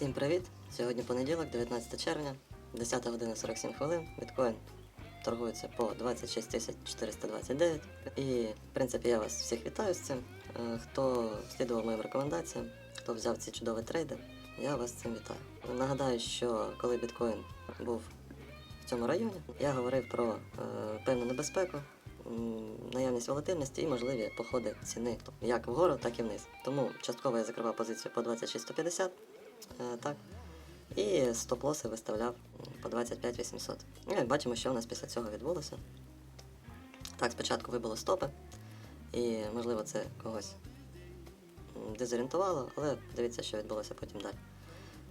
Всім привіт! Сьогодні понеділок, 19 червня, 10 година 47 хвилин. Біткоін торгується по 26 429. І, в принципі, я вас всіх вітаю з цим. Е, Хто слідував моїм рекомендаціям, хто взяв ці чудові трейди, я вас цим вітаю. Нагадаю, що коли біткоін був в цьому районі, я говорив про е, певну небезпеку, наявність волатильності і можливі походи ціни як вгору, так і вниз. Тому частково я закривав позицію по 26,150, е, так, і стоп-лоси виставляв по 25 800. Ну, як бачимо, що у нас після цього відбулося. Так, спочатку вибило стопи, і можливо це когось дезорієнтувало, але дивіться, що відбулося потім далі.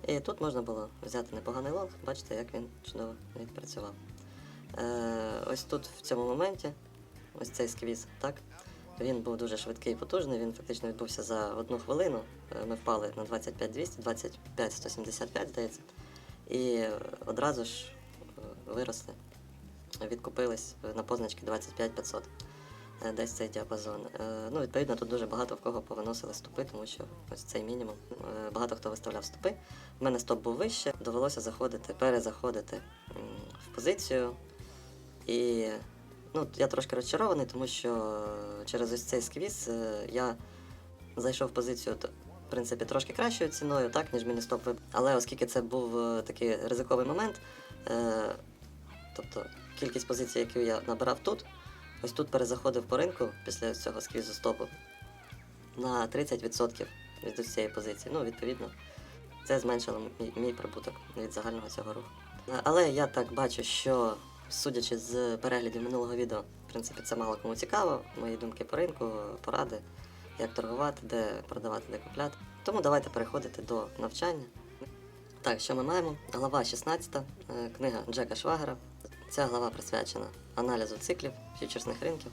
І тут можна було взяти непоганий лонг, бачите, як він чудово відпрацював. Е, ось тут в цьому моменті, ось цей сквіз, так, він був дуже швидкий і потужний, він фактично відбувся за одну хвилину. Е, Ми впали на 25-200, 25-175, здається. І одразу ж е, виросли, відкупились на позначки 25-500. Е, Десь цей діапазон. Е, Ну, відповідно, тут дуже багато в кого повиносили стопи, тому що ось цей мінімум. Е, Багато хто виставляв стопи. У мене стоп був вище, довелося заходити, перезаходити в позицію. І ну, я трошки розчарований, тому що через ось цей сквіз е, я зайшов в позицію в принципі, трошки кращою ціною, так, ніж мені стоп вибив. Але оскільки це був е, такий ризиковий момент, е, тобто кількість позицій, які я набирав тут, ось тут перезаходив по ринку після цього сквізу стопу на 30% від цієї позиції. Ну, відповідно, це зменшило мій, прибуток від загального цього руху. Але я так бачу, що судячи з переглядів минулого відео, в принципі, це мало кому цікаво. Мої думки по ринку, поради, як торгувати, де продавати, де купляти. Тому давайте переходити до навчання. Так, що ми маємо? Глава 16, е, книга Джека Швагера. Ця глава присвячена аналізу циклів фьючерсних ринків,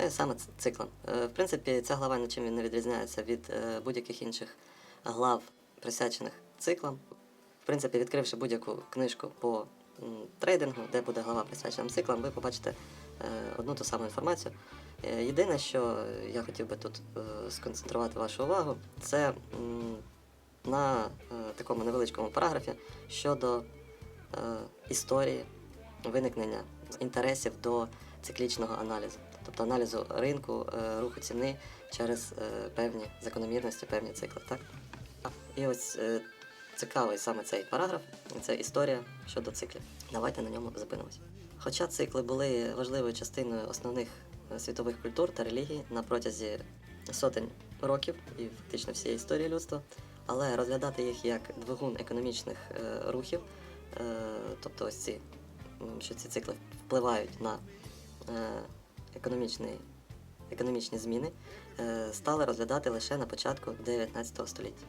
е, саме циклам. Е, В принципі, ця глава нічим не відрізняється від будь-яких інших глав, присвячених циклам. В принципі, відкривши будь-яку книжку по трейдингу, де буде глава присвячена циклам, ви побачите е, одну ту саму інформацію. Е, Єдине, що я хотів би тут е, сконцентрувати вашу увагу, це на такому невеличкому параграфі щодо історії виникнення інтересів до циклічного аналізу, тобто аналізу ринку, руху ціни через певні закономірності, певні цикли. Так? І ось цікавий саме цей параграф, це історія щодо циклів. Давайте на ньому зупинимось. Хоча цикли були важливою частиною основних е, світових культур та релігій на протязі сотень років і фактично всієї історії людства, але розглядати їх як двигун економічних е, рухів, е, тобто ось ці, що ці цикли впливають на е, економічний, економічні зміни, е, стали розглядати лише на початку 19 століття.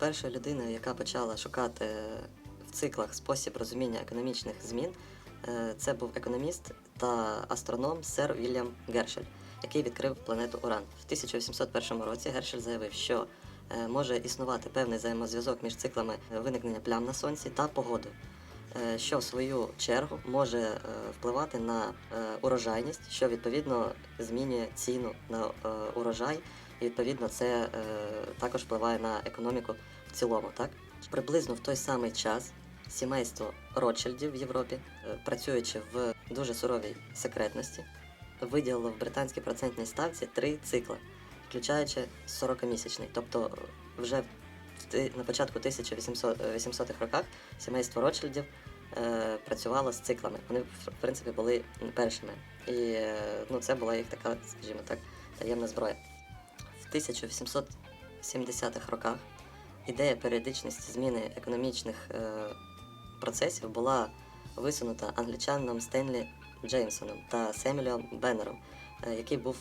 Першою людиною, яка почала шукати в циклах спосіб розуміння економічних змін, е, це був економіст та астроном сер Вільям Гершель, який відкрив планету Уран. В 1801 році Гершель заявив, що е, може існувати певний взаємозв'язок між циклами виникнення плям на сонці та погодою. е, Що в свою чергу може впливати на урожайність, що відповідно змінює ціну на урожай, і відповідно це е, також впливає на економіку в цілому. Так приблизно в той самий час сімейство Ротшильдів в Європі, е, працюючи в дуже суровій секретності, виділило в британській процентній ставці три цикли, включаючи 40-місячний. Тобто е, вже в на початку 1800-х роках сімейство Ротшильдів е, працювало з циклами. Вони в принципі були першими. І е, ну, це була їх така, скажімо так, таємна зброя. В 1870-х роках ідея періодичності зміни економічних е, процесів була висунута англічанином Стенлі Джеймсоном та Семюелем Беннером, е, який був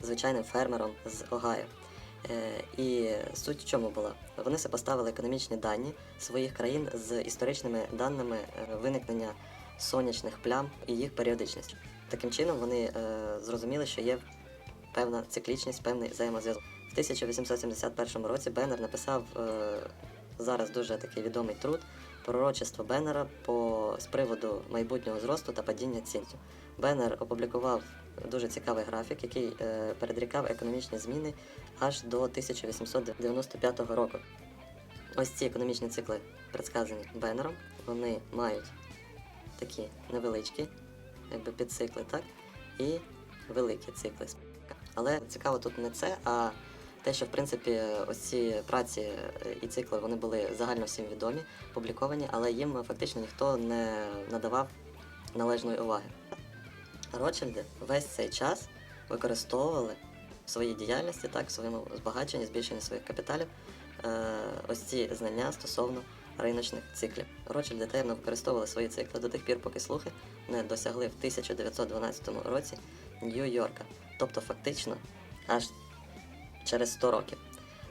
звичайним фермером з Огайо. Е, І суть в чому була? Вони сопоставили економічні дані своїх країн з історичними даними е, виникнення сонячних плям і їх періодичність. Таким чином вони е, зрозуміли, що є певна циклічність, певний взаємозв'язок. В 1871 році Беннер написав е, зараз дуже такий відомий труд пророчество Беннера по, з приводу майбутнього зросту та падіння цін. Беннер опублікував дуже цікавий графік, який е, передрікав економічні зміни аж до 1895 року. Ось ці економічні цикли предсказані Беннером. Вони мають такі невеличкі, якби підцикли, так? І великі цикли. Але цікаво тут не це, а те, що в принципі ось ці праці і цикли вони були загально всім відомі, публіковані, але їм фактично ніхто не надавав належної уваги. Ротшильди весь цей час використовували в своїй діяльності, так, в своєму збагаченні, збільшенні своїх капіталів, е, ось ці знання стосовно риночних циклів. Ротшильди таємно використовували свої цикли до тих пір, поки слухи не досягли в 1912 році Нью-Йорка. Тобто, фактично, аж через 100 років.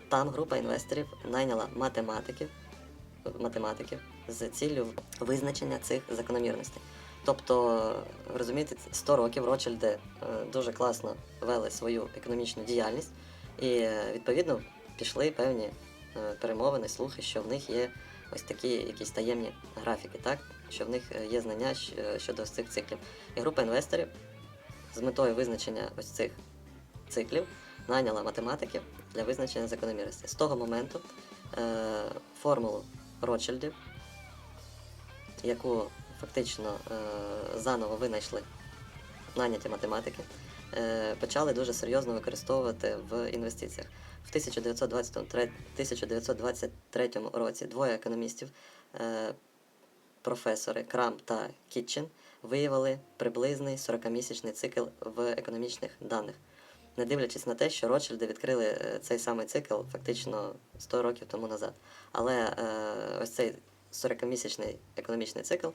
Там група інвесторів найняла математиків, математиків з ціллю визначення цих закономірностей. Тобто, розумієте, 100 років Ротшильди е, дуже класно вели свою економічну діяльність, і е, відповідно пішли певні е, перемовини, слухи, що в них є ось такі якісь таємні графіки, так? що в них є знання щодо цих циклів. І група інвесторів з метою визначення ось цих циклів найняла математиків для визначення закономірності. З того моменту е, формулу Ротшильдів, яку фактично е, заново винайшли наняті математики, е, почали дуже серйозно використовувати в інвестиціях. В 1923, 1923 році двоє економістів, е, професори Крам та Кітчен, виявили приблизний 40-місячний цикл в економічних даних. Не дивлячись на те, що Ротшильди відкрили е, цей самий цикл фактично 100 років тому назад. Але е, ось цей 40-місячний економічний цикл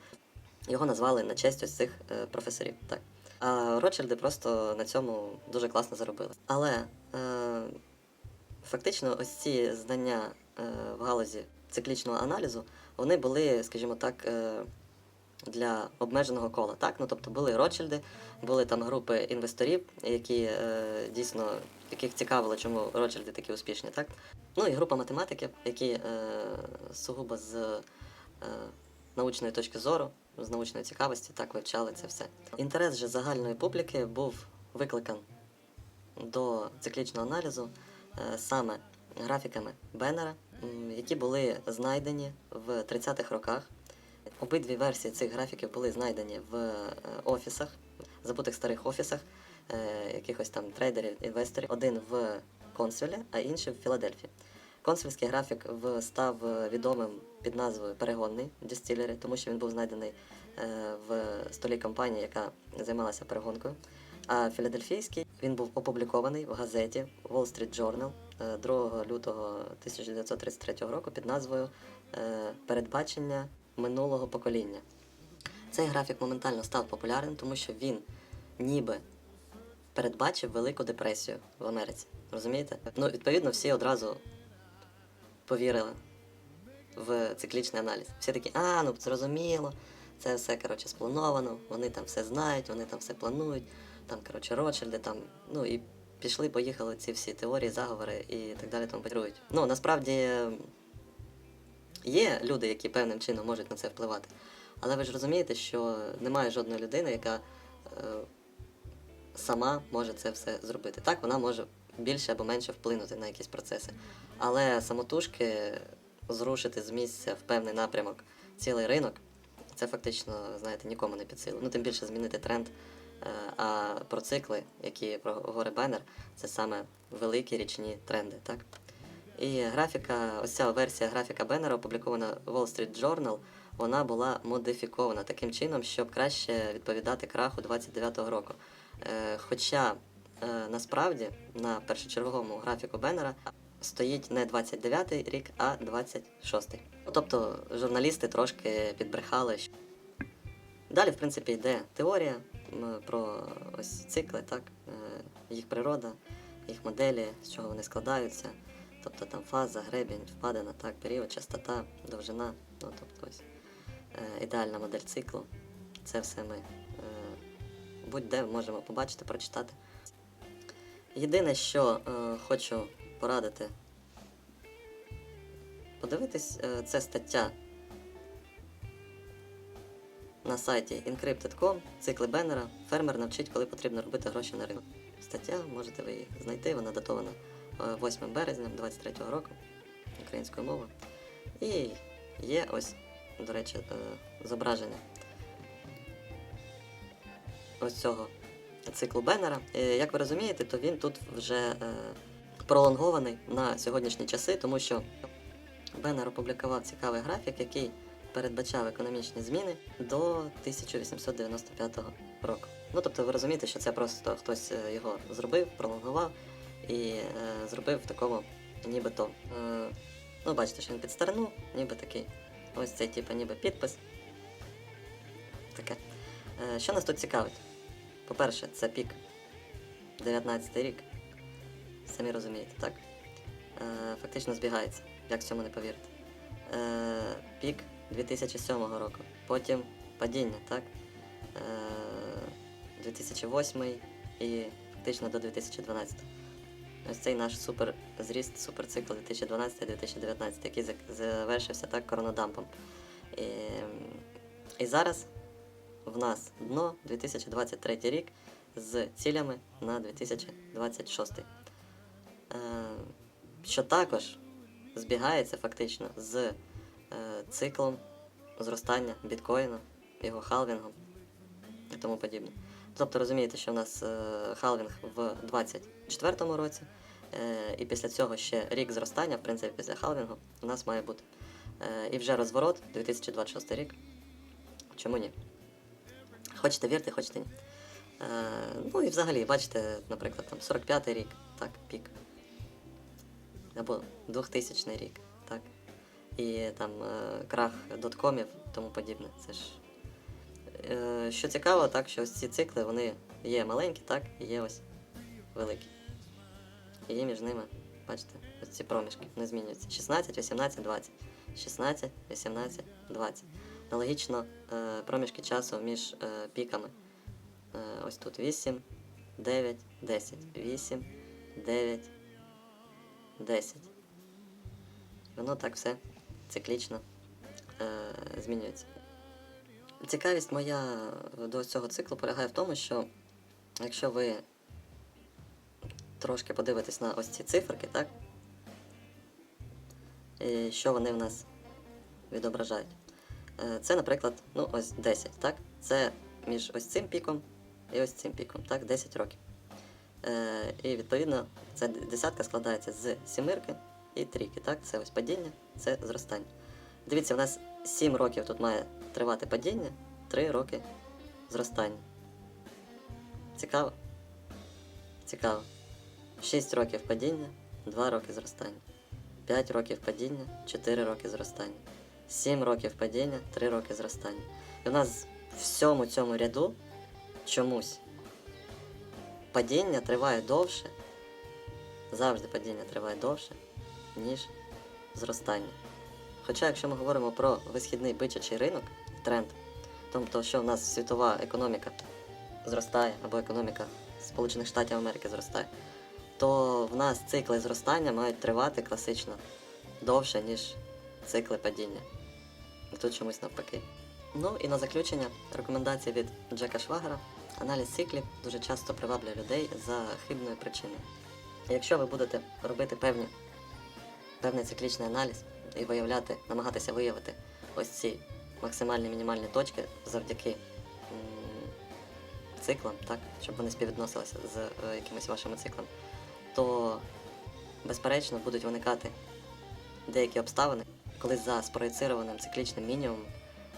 його назвали на честь ось цих е, професорів. Так. А Ротшильди просто на цьому дуже класно заробили. Але е, фактично ось ці знання е, в галузі циклічного аналізу, вони були, скажімо так, е, для обмеженого кола. Так? Ну, тобто були Ротшильди, були там групи інвесторів, які е, дійсно яких цікавило, чому Ротшильди такі успішні. Так? Ну і група математиків, які е, сугубо з е, научної точки зору, з научної цікавості, так вивчали це все. Інтерес же загальної публіки був викликан до циклічного аналізу е, саме графіками Беннера, які були знайдені в 30-х роках. Обидві версії цих графіків були знайдені в е, офісах, забутих старих офісах, е, якихось там трейдерів, інвесторів. Один в Консулі, а інший в Філадельфії. Консульський графік став е, відомим під назвою Перегонний Distillery, тому що він був знайдений в столі компанії, яка займалася перегонкою. А філадельфійський він був опублікований в газеті Wall Street Journal е, 2 лютого 1933 року під назвою Передбачення минулого покоління. Цей графік моментально став популярним, тому що він ніби передбачив Велику депресію в Америці. Розумієте? Ну, відповідно, всі одразу повірили в циклічний аналіз. Всі такі, а, ну зрозуміло, це все коротше сплановано, вони там все знають, вони там все планують, там, коротше, Ротшильди, там, ну і пішли, поїхали ці всі теорії, заговори і так далі тому подрують. Ну, насправді є люди, які певним чином можуть на це впливати. Але ви ж розумієте, що немає жодної людини, яка е, сама може це все зробити. Так, вона може більше або менше вплинути на якісь процеси. Але самотужки зрушити з місця в певний напрямок цілий ринок, це фактично, знаєте, нікому не під силу. Ну, тим більше змінити тренд. Е, А про цикли, які про говорить Беннер, це саме великі річні тренди, так? І графіка, ось ця версія графіка Беннера, опублікована в Wall Street Journal, вона була модифікована таким чином, щоб краще відповідати краху 29-го року. Е, Хоча е, насправді на першочерговому графіку Беннера стоїть не 29-й рік, а 26-й. Тобто журналісти трошки підбрехали. Далі, в принципі, йде теорія про ось цикли, так, е, їх природа, їх моделі, з чого вони складаються. Тобто там фаза, гребінь, впадина, так, період, частота, довжина. Ну, тобто ось е, ідеальна модель циклу. Це все ми е, будь-де можемо побачити, прочитати. Єдине, що е, хочу порадити подивитись, це стаття на сайті encrypted.com, цикли Беннера. Фермер навчить, коли потрібно робити гроші на ринку. Стаття, можете ви її знайти, вона датована 8 березня 23-го року українською мовою. І є ось, до речі, е, зображення ось цього циклу Беннера. Як ви розумієте, то він тут вже е, пролонгований на сьогоднішні часи, тому що Беннер опублікував цікавий графік, який передбачав економічні зміни до 1895 року. Ну тобто ви розумієте, що це просто хтось е, його зробив, пролонгував і е, зробив в такому нібито. Е, ну, бачите, що він під старину, ніби такий. Ось цей типу, ніби підпис. Таке. Е, що нас тут цікавить? По-перше, це пік 19 рік. Самі розумієте, так? Е, фактично збігається, як в цьому не повірити. Е, пік 2007 року. Потім падіння, так? Е, 2008 і фактично до 2012. Ось цей наш супер зріст, суперцикл 2012-2019, який завершився так коронадампом. І, і зараз в нас дно 2023 рік з цілями на 2026. Е, що також збігається фактично з е, циклом зростання біткоїну, його халвінгом і тому подібне. Тобто розумієте, що в нас е, халвінг в 2024 році, е, і після цього ще рік зростання, в принципі, після халвінгу у нас має бути. Е, і вже розворот 2026 рік. Чому ні? Хочете вірте, хочете ні. Е, ну і взагалі, бачите, наприклад, там 45-й рік, так, пік. Або 2000 рік, так. І там крах доткомів, тому подібне. Це ж. Що цікаво, так, що ось ці цикли, вони є маленькі, так, і є ось великі. І між ними, бачите, ці проміжки не змінюються. 16, 18, 20. 16, 18, 20. Аналогічно е, проміжки часу між е, піками. Е, ось тут 8, 9, 10. 8, 9, 10. Воно так все циклічно змінюється. Цікавість моя до цього циклу полягає в тому, що якщо ви трошки подивитесь на ось ці циферки, так? І що вони в нас відображають? Е, Це, наприклад, ну ось 10, так? Це між ось цим піком і ось цим піком, так, 10 років. Е, І відповідно ця десятка складається з сімирки і трійки, так? Це ось падіння, це зростання. Дивіться, у нас 7 років тут має тривати падіння, 3 роки зростання. Цікаво? Цікаво. 6 років падіння, 2 роки зростання. 5 років падіння, 4 роки зростання. 7 років падіння, 3 роки зростання. І у нас в всьому цьому ряду чомусь падіння триває довше. Завжди падіння триває довше, ніж зростання. Хоча, якщо ми говоримо про висхідний бичачий ринок, тренд, тобто, що в нас світова економіка зростає, або економіка Сполучених Штатів Америки зростає, то в нас цикли зростання мають тривати класично довше, ніж цикли падіння. Тут чомусь навпаки. Ну і на заключення рекомендація від Джека Швагера. Аналіз циклів дуже часто приваблює людей за хибною причиною. Якщо ви будете робити певні, певний циклічний аналіз і виявляти, намагатися виявити ось ці максимальні мінімальні точки завдяки циклам, так, щоб вони співвідносилися з е, якимись вашими циклами, то безперечно будуть виникати деякі обставини, коли за спроєцированим циклічним мінімумом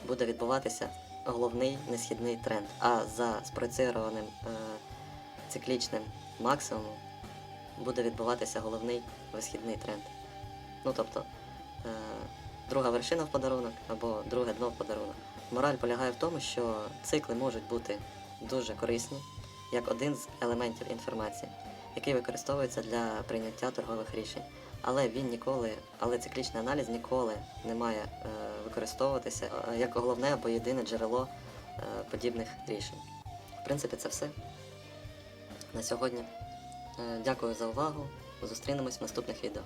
буде відбуватися головний несхідний тренд, а за спроєцированим е, циклічним максимумом буде відбуватися головний висхідний тренд. Ну тобто, е, друга вершина в подарунок або друге дно в подарунок. Мораль полягає в тому, що цикли можуть бути дуже корисні як один з елементів інформації, який використовується для прийняття торгових рішень. Але він ніколи, але циклічний аналіз ніколи не має е, використовуватися е, як головне або єдине джерело е, подібних рішень. В принципі, це все на сьогодні. Е, дякую за увагу. Зустрінемось в наступних відео.